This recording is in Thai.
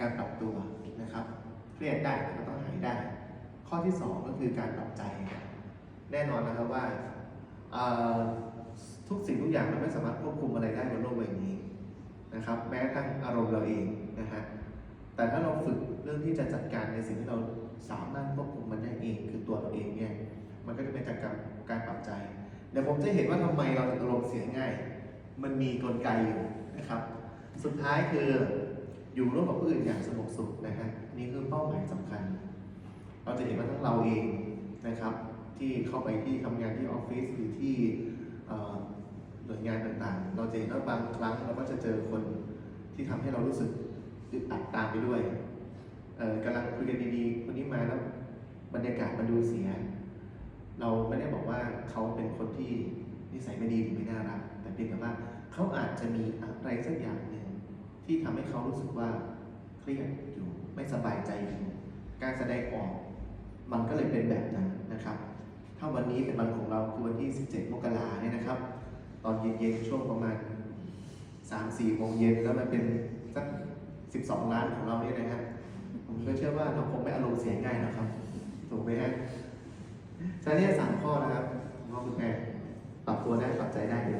การปรับตัวนะครับ เครียดได้แต่ก็ต้องหายได้ ข้อที่สองก็คือการปรับใจ แน่นอนนะครับว่าทุกสิ่งทุกอย่างเราไม่สามารถควบคุมอะไรได้บนโลกใบนี้นะครับ แม้กระทั่งอารมณ์เราเองนะฮะแต่ถ้าเราฝึกเรื่องที่จะจัดการในสิ่งที่เราสามารถควบคุมมันได้เอง คือตัวเราเองเนี่ยมันก็จะเป็นจากการการปรับใจเดี๋ยวผมจะเห็นว่าทำไมเราถึงอารมณ์เสียง่าย มันมีกลไกอยู่นะครับ สุดท้ายคือ อยู่ร่วมกับผู้อื่นอย่างสงบสุขนะฮะนี่คือเป้าหมายสำคัญ เราจะเห็นว่าทั้งเราเองนะครับ ที่เข้าไปที่ทำงานที่ออฟฟิศหรือที่หน่วยงานต่างๆ เราจะเห็นว่าบางครั้งเราก็จะเจอคนที่ทำให้เรารู้สึกอึดอัดตามไปด้วยกำลังคุยกันดีๆคนนี้มาแล้วบรรยากาศมันดูเสีย เราไม่ได้บอกว่าเขาเป็นคนที่นิสัยไม่ดีหรือไม่น่ารัก แต่เพียงแต่ว่าเขาอาจจะมีอะไรสักอย่างหนึ่ง ที่ทำให้เขารู้สึกว่าเครียดอยู่ไม่สบายใจอยู่การแสดงออกมันก็เลยเป็นแบบนั้นนะครับ ถ้าวันนี้เป็นวันของเราคือวันที่ 17 มกราเนี่ยนะครับ ตอนเย็นๆช่วงประมาณ 3-4โมงเย็นแล้วมันเป็นสัก 12 ล้านของเราเนี่ยนะฮะผมก็เชื่อว่าเราคงไม่อารมณ์เสียง่ายนะครับ ถูกไหมฮะฉะนั้นเนี่ยสามข้อนะครับคุณพ่อคุณแม่ปรับตัวได้ปรับใจได้เดี๋ยว